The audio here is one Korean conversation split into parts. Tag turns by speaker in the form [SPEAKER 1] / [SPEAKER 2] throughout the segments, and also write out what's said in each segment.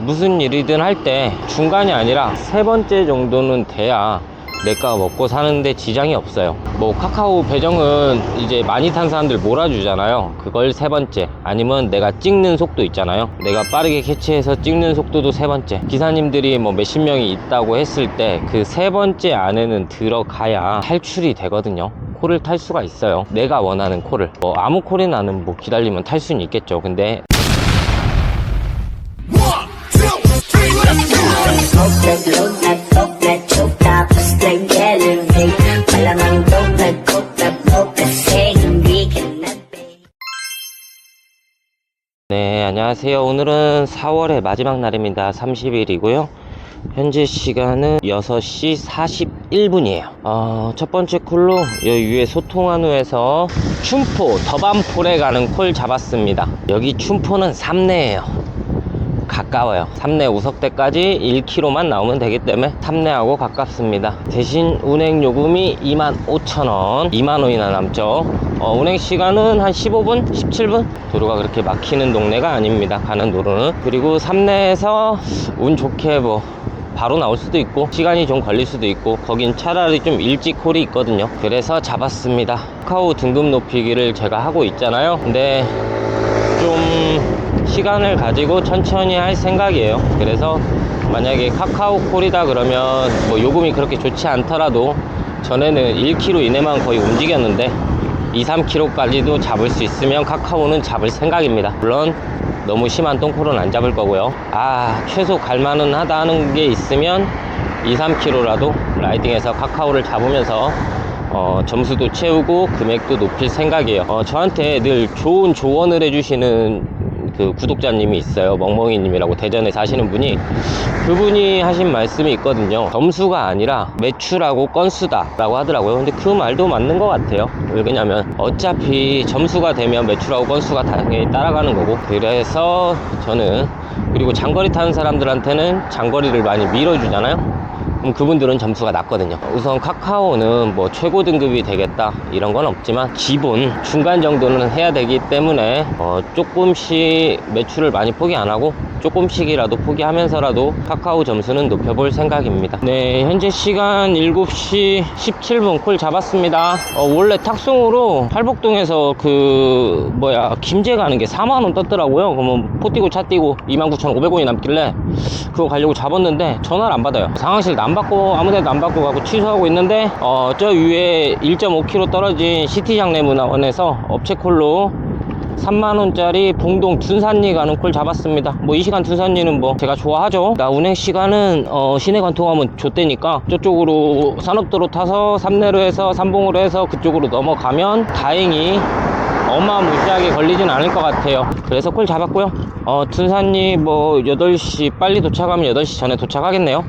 [SPEAKER 1] 무슨 일이든 할 때 중간이 아니라 세 번째 정도는 돼야 내가 먹고 사는데 지장이 없어요. 뭐 카카오 배정은 이제 많이 탄 사람들 몰아주잖아요. 그걸 세 번째. 아니면 내가 찍는 속도 있잖아요. 내가 빠르게 캐치해서 찍는 속도도 세 번째. 기사님들이 뭐 몇십 명이 있다고 했을 때 그 세 번째 안에는 들어가야 탈출이 되거든요. 콜을 탈 수가 있어요. 내가 원하는 콜을. 뭐 아무 콜이 나는 뭐 기다리면 탈 수는 있겠죠. 근데 네, 안녕하세요. 오늘은 4월의 마지막 날입니다. 30일이고요. 현재 시간은 6시 41분이에요. 어, 첫 번째 콜로 여기 위에 소통한우에서 춘포 더반폴에 가는 콜 잡았습니다. 여기 춘포는 삼내예요. 가까워요. 삼내 우석대까지 1km만 나오면 되기 때문에 삼내하고 가깝습니다. 대신 운행 요금이 25,000원, 2만원이나 남죠. 어, 운행 시간은 한 15분, 17분? 도로가 그렇게 막히는 동네가 아닙니다. 가는 도로는. 그리고 삼내에서 운 좋게 뭐 바로 나올 수도 있고 시간이 좀 걸릴 수도 있고 거긴 차라리 좀 일찍 콜이 있거든요 그래서 잡았습니다 카카오 등급 높이기를 제가 하고 있잖아요 근데 좀 시간을 가지고 천천히 할 생각이에요. 그래서 만약에 카카오 콜이다 그러면 뭐 요금이 그렇게 좋지 않더라도 전에는 1km 이내만 거의 움직였는데 2, 3km까지도 잡을 수 있으면 카카오는 잡을 생각입니다. 물론 너무 심한 똥콜은 안 잡을 거고요. 아, 최소 갈만은 하다 하는 게 있으면 2, 3km라도 라이딩해서 카카오를 잡으면서 어, 점수도 채우고 금액도 높일 생각이에요. 어, 저한테 늘 좋은 조언을 해주시는 그 구독자님이 있어요. 멍멍이님이라고 대전에 사시는 분이 그분이 하신 말씀이 있거든요. 점수가 아니라 매출하고 건수다라고 하더라고요. 근데 그 말도 맞는 것 같아요. 왜냐면 어차피 점수가 되면 매출하고 건수가 당연히 따라가는 거고 그래서 저는 그리고 장거리 타는 사람들한테는 장거리를 많이 밀어주잖아요. 그럼 그분들은 점수가 낮거든요. 우선 카카오는 뭐 최고 등급이 되겠다 이런 건 없지만 기본 중간 정도는 해야 되기 때문에 어 조금씩 매출을 많이 포기 안 하고 조금씩이라도 포기하면서라도 카카오 점수는 높여볼 생각입니다. 네, 현재 시간 7시 17분 콜 잡았습니다. 어, 원래 탁송으로 팔복동에서 그 뭐야 김제 가는 게 4만 원 떴더라고요. 그러면 포 뛰고 차 뛰고 29,500원이 남길래 그거 가려고 잡았는데 전화를 안 받아요. 상황실도 안 받고 아무데도 안 받고 가고 취소하고 있는데 어, 저 위에 1.5km 떨어진 시티장내문화원에서 업체콜로 3만원짜리 봉동 둔산리 가는 콜 잡았습니다. 뭐 이 시간 둔산리는 뭐 제가 좋아하죠. 나 운행 시간은 어, 시내 관통하면 좆대니까 저쪽으로 산업도로 타서 삼내로 해서 삼봉으로 해서 그쪽으로 넘어가면 다행히 어마무시하게 걸리진 않을 것 같아요. 그래서 콜 잡았고요. 어, 둔산리 뭐 8시 빨리 도착하면 8시 전에 도착하겠네요.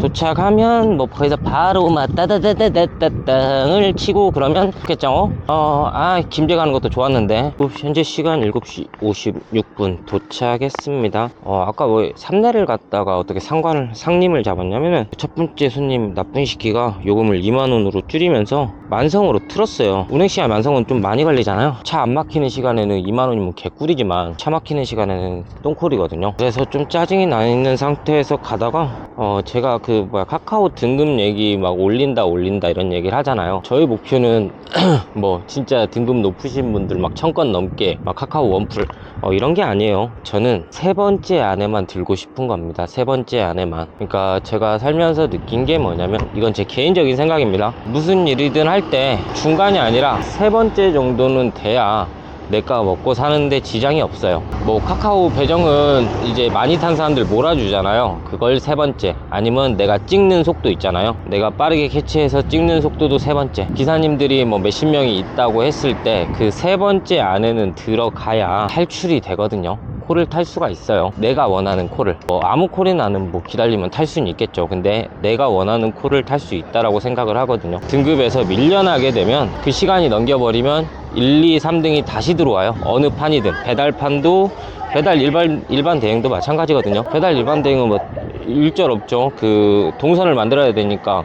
[SPEAKER 1] 도착하면 뭐 거기서 바로 막 따다다다다다땅을 치고 그러면 좋겠죠. 어, 아 김제 가는 것도 좋았는데 어, 현재 시간 7시 56분 도착했습니다. 어, 아까 뭐 삼내를 갔다가 어떻게 상관을 상림을 잡았냐면은 첫 번째 손님 나쁜 시키가 요금을 2만 원으로 줄이면서 만성으로 틀었어요. 운행 시간 만성은 좀 많이 걸리잖아요. 차 안 막히는 시간에는 2만 원이면 개꿀이지만 차 막히는 시간에는 똥콜이거든요. 그래서 좀 짜증이 나 있는 상태에서 가다가 어 제가 그 뭐야 카카오 등급 얘기 막 올린다 올린다 이런 얘기를 하잖아요. 저희 목표는 뭐 진짜 등급 높으신 분들 막 천 건 넘게 막 카카오 원풀 어 이런 게 아니에요. 저는 세 번째 안에만 들고 싶은 겁니다. 세 번째 안에만. 그러니까 제가 살면서 느낀 게 뭐냐면 이건 제 개인적인 생각입니다. 무슨 일이든 할 때 중간이 아니라 세 번째 정도는 돼야 내가 먹고 사는데 지장이 없어요. 뭐 카카오 배정은 이제 많이 탄 사람들 몰아주잖아요. 그걸 세 번째. 아니면 내가 찍는 속도 있잖아요. 내가 빠르게 캐치해서 찍는 속도도 세 번째. 기사님들이 뭐 몇십 명이 있다고 했을 때 그 세 번째 안에는 들어가야 탈출이 되거든요. 콜을 탈 수가 있어요. 내가 원하는 콜을. 뭐 아무 콜이 나 는 뭐 기다리면 탈 수는 있겠죠. 근데 내가 원하는 콜을 탈 수 있다라고 생각을 하거든요. 등급에서 밀려나게 되면 그 시간이 넘겨버리면 1, 2, 3등이 다시 들어와요. 어느 판이든. 배달판도 배달 일반 일반 대행도 마찬가지거든요. 배달 일반 대행은 뭐 일절 없죠. 그 동선을 만들어야 되니까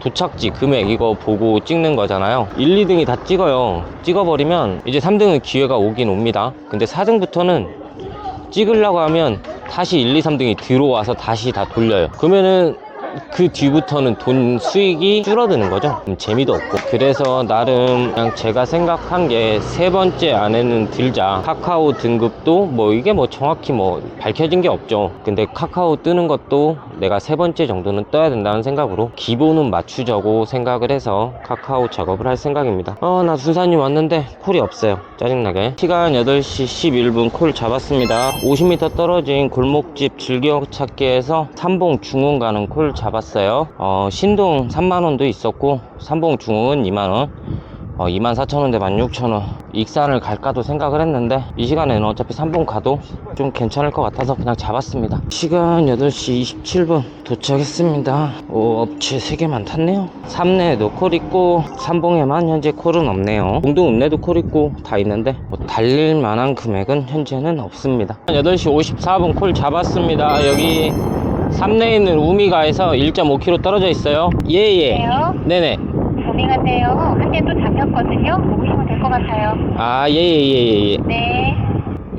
[SPEAKER 1] 도착지 금액 이거 보고 찍는 거잖아요 1, 2등이 다 찍어요 찍어버리면 이제 3등은 기회가 오긴 옵니다 근데 4등부터는 찍으려고 하면 다시 1, 2, 3등이 들어와서 다시 다 돌려요. 그러면은 그 뒤부터는 돈 수익이 줄어드는 거죠. 음, 재미도 없고. 그래서 나름 그냥 제가 생각한 게 세 번째 안에는 들자. 카카오 등급도 뭐 이게 뭐 정확히 뭐 밝혀진 게 없죠. 근데 카카오 뜨는 것도 내가 세 번째 정도는 떠야 된다는 생각으로 기본은 맞추자고 생각을 해서 카카오 작업을 할 생각입니다. 어, 나 순사님 왔는데 콜이 없어요. 짜증나게. 시간 8시 11분 콜 잡았습니다. 50m 떨어진 골목집 즐겨찾기에서 삼봉 중흥 가는 콜 잡았어요. 어, 신동 3만원도 있었고, 삼봉 중흥은 2만원. 어, 24,000원대 16,000원. 익산을 갈까도 생각을 했는데, 이 시간에는 어차피 삼봉 가도 좀 괜찮을 것 같아서 그냥 잡았습니다. 시간 8시 27분 도착했습니다. 오, 업체 3개만 탔네요. 삼내에도 콜 있고, 삼봉에만 현재 콜은 없네요. 공동 읍내도 콜 있고, 다 있는데, 뭐 달릴 만한 금액은 현재는 없습니다. 8시 54분 콜 잡았습니다. 여기 삼내에 있는 우미가에서 1.5km 떨어져 있어요. 예예.
[SPEAKER 2] 네요.
[SPEAKER 1] 네네.
[SPEAKER 2] 고민한데요. 한대 또 잡혔거든요. 보시면 될 것 같아요.
[SPEAKER 1] 아 예예 예 예. 예,
[SPEAKER 2] 네.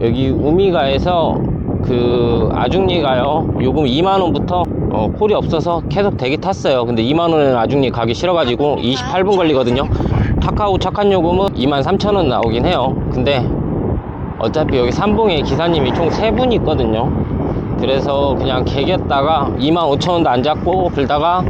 [SPEAKER 1] 여기 우미가에서 그 아중리 가요. 요금 2만 원부터 어, 콜이 없어서 계속 대기 탔어요. 근데 2만 원은 아중리 가기 싫어가지고 28분 걸리거든요. 카카오 착한 요금은 2만 3천 원 나오긴 해요. 근데 어차피 여기 삼봉에 기사님이 총 3분이 있거든요. 그래서 그냥 개겼다가 2만 5천 원도 안 잡고 불다가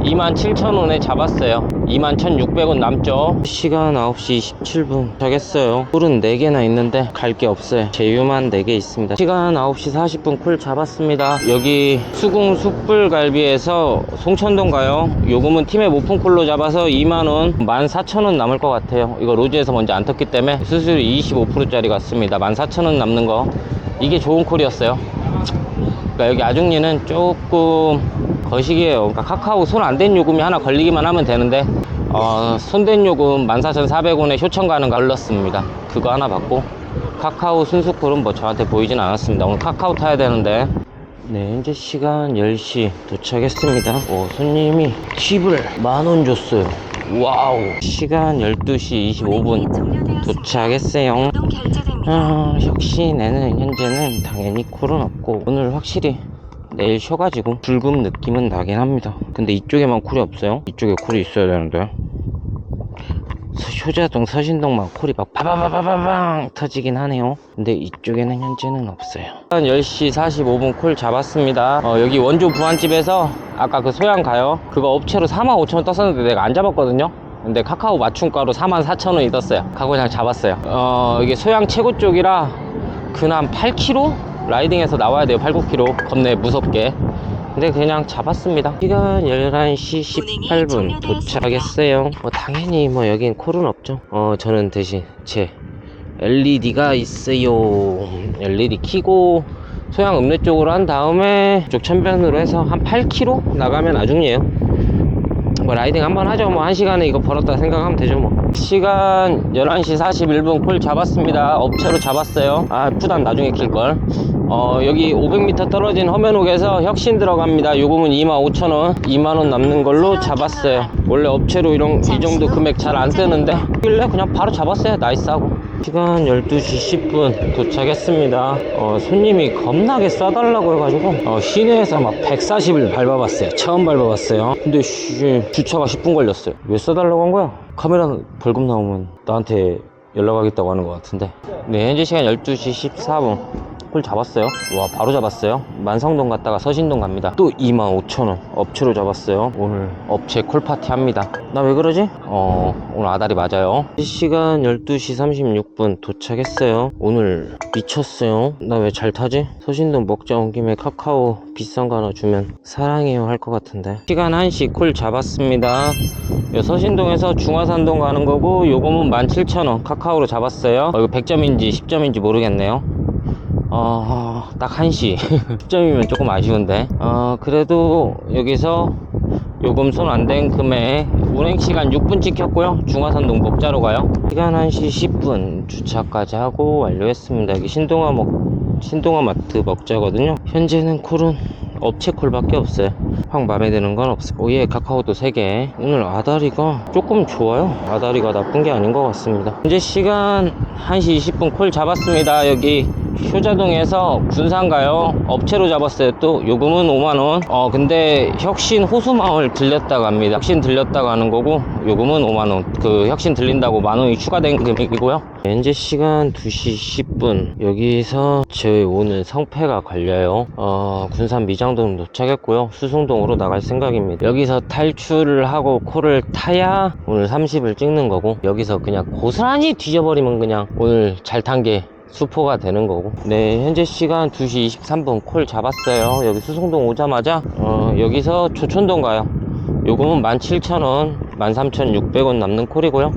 [SPEAKER 1] 2만 7천 원에 잡았어요. 2만 1,600원 남죠. 시간 9시 27분 저겠어요. 콜은 4개나 있는데 갈 게 없어요. 제휴만 4개 있습니다. 시간 9시 40분 콜 잡았습니다. 여기 수궁 숯불갈비에서 송천동 가요. 요금은 팀의 모품 콜로 잡아서 2만원, 14,000원 남을 것 같아요. 이거 로즈에서 먼저 안 떴기 때문에 수수료 25%짜리 같습니다. 14,000원 남는 거. 이게 좋은 콜이었어요. 그러니까 여기 아중리는 조금 거시기해요. 그러니까 카카오 손 안 댄 요금이 하나 걸리기만 하면 되는데 어, 손댄 요금 14,400원에 효청 가는 거 걸렸습니다. 그거 하나 받고 카카오 순수콜은 뭐 저한테 보이진 않았습니다. 오늘 카카오 타야 되는데 네, 현재 시간 10시 도착했습니다. 오, 손님이 팁을 만 원 줬어요. 와우. 시간 12시 25분 도착했어요. 아, 역시 내는 현재는 당연히 콜은 없고 오늘 확실히 내일 쉬어가지고 붉은 느낌은 나긴 합니다. 근데 이쪽에만 콜이 없어요. 이쪽에 콜이 있어야 되는데. 서- 효자동, 서신동만 콜이 막 바바바바바방 터지긴 하네요. 근데 이쪽에는 현재는 없어요. 한 10시 45분 콜 잡았습니다. 어, 여기 원조 부안집에서 아까 그 소양 가요. 그거 업체로 45,000원 떴었는데 내가 안 잡았거든요. 근데 카카오 맞춤가로 44,000원이 떴어요. 가고 그냥 잡았어요. 어, 이게 소양 최고 쪽이라 그남 8km 라이딩해서 나와야 돼요. 8, 9km. 겁내 무섭게. 근데 그냥 잡았습니다. 시간 11시 18분 도착했어요. 뭐 당연히 뭐 여긴 콜은 없죠. 어, 저는 대신 제 LED가 있어요. LED 키고 소양 읍내 쪽으로 한 다음에 쪽 천변으로 해서 한 8km 나가면 아중이에요. 뭐 라이딩 한번 하죠. 뭐한 시간에 이거 벌었다 생각하면 되죠. 뭐 시간 11시 41분 콜 잡았습니다. 업체로 잡았어요. 아 푸단 나중에 킬걸. 어 여기 500m 떨어진 허면옥에서 혁신 들어갑니다. 요금은 25,000원, 2만원 남는 걸로 잡았어요. 원래 업체로 이런 이 정도 금액 잘 안 뜨는데 길래 그냥 바로 잡았어요. 나이스하고. 시간 12시 10분 도착했습니다. 어, 손님이 겁나게 싸달라고 해가지고 어, 시내에서 막 140을 밟아봤어요. 처음 밟아봤어요. 근데 씨, 주차가 10분 걸렸어요. 왜 싸달라고 한 거야? 카메라 벌금 나오면 나한테 연락하겠다고 하는 것 같은데. 네, 현재 시간 12시 14분. 콜 잡았어요. 와, 바로 잡았어요. 만성동 갔다가 서신동 갑니다. 또 25,000원. 업체로 잡았어요. 오늘 업체 콜파티 합니다. 나 왜 그러지? 어, 오늘 아다리 맞아요. 시간 12시 36분 도착했어요. 오늘 미쳤어요. 나 왜 잘 타지? 서신동 먹자 온 김에 카카오 비싼 거 하나 주면 사랑해요 할 것 같은데. 시간 1시 콜 잡았습니다. 요 서신동에서 중화산동 가는 거고 요금은 17,000원 카카오로 잡았어요. 어, 이거 100점인지 10점인지 모르겠네요. 어, 딱 1시. 10점이면 조금 아쉬운데. 어, 그래도 여기서 요금 손 안 댄 금액 운행 시간 6분 찍혔고요. 중화산동 목자로 가요. 시간 1시 10분 주차까지 하고 완료했습니다. 여기 신동아 먹, 신동아 마트 먹자거든요. 현재는 콜은 업체 콜밖에 없어요. 확 마음에 드는 건 없어요. 오예 카카오도 3개. 오늘 아다리가 조금 좋아요. 아다리가 나쁜 게 아닌 것 같습니다. 현재 시간 1시 20분 콜 잡았습니다. 여기 효자동에서 군산 가요. 업체로 잡았어요. 또 요금은 5만 원. 어 근데 혁신 호수마을 들렸다고 합니다. 혁신 들렸다고 하는 거고 요금은 5만 원. 그 혁신 들린다고 만 원이 추가된 금액이고요. 현재 시간 2시 10분. 여기서 저희 오늘 성패가 걸려요. 어 군산 미장동 도착했고요. 수송동으로 나갈 생각입니다. 여기서 탈출을 하고 코를 타야 오늘 30을 찍는 거고 여기서 그냥 고스란히 뒤져버리면 그냥 오늘 잘 탄 게 수포가 되는 거고. 네 현재 시간 2시 23분. 콜 잡았어요. 여기 수송동 오자마자 어, 여기서 조촌동 가요. 요금은 17,000원 13,600원 남는 콜이고요.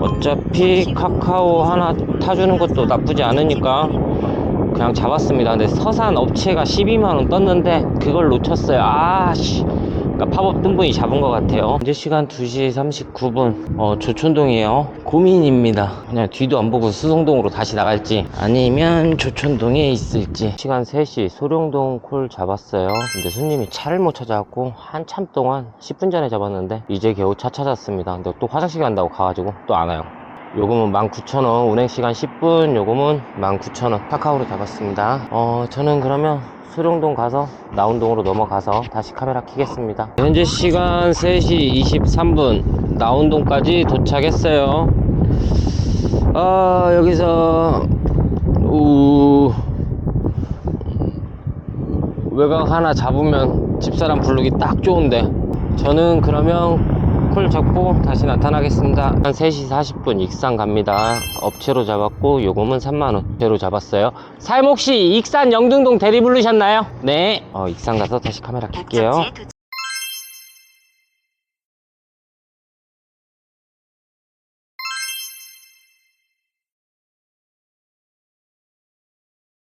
[SPEAKER 1] 어차피 카카오 하나 타주는 것도 나쁘지 않으니까 그냥 잡았습니다. 근데 서산 업체가 12만원 떴는데 그걸 놓쳤어요. 아씨 그러니까 팝업 뜬 분이 잡은 것 같아요. 현재 시간 2시 39분. 어, 조촌동이에요. 고민입니다. 그냥 뒤도 안 보고 수송동으로 다시 나갈지 아니면 조촌동에 있을지. 시간 3시. 소룡동 콜 잡았어요. 근데 손님이 차를 못 찾아갖고 한참 동안 10분 전에 잡았는데 이제 겨우 차 찾았습니다. 근데 또 화장실 간다고 가가지고 또 안 와요 요금은 19,000원 운행시간 10분 요금은 19,000원. 카카오로 잡았습니다. 어 저는 그러면 수룡동 가서 나운동으로 넘어가서 다시 카메라 켜겠습니다. 현재 시간 3시 23분. 나운동까지 도착했어요. 아 여기서 우 외곽 하나 잡으면 집사람 부르기 딱 좋은데. 저는 그러면 콜 잡고 다시 나타나겠습니다. 한 3시 40분 익산 갑니다. 업체로 잡았고 요금은 3만원 업체로 잡았어요. 사임 혹시 익산 영등동 대리 부르셨나요? 네. 어, 익산 가서 다시 카메라 켤게요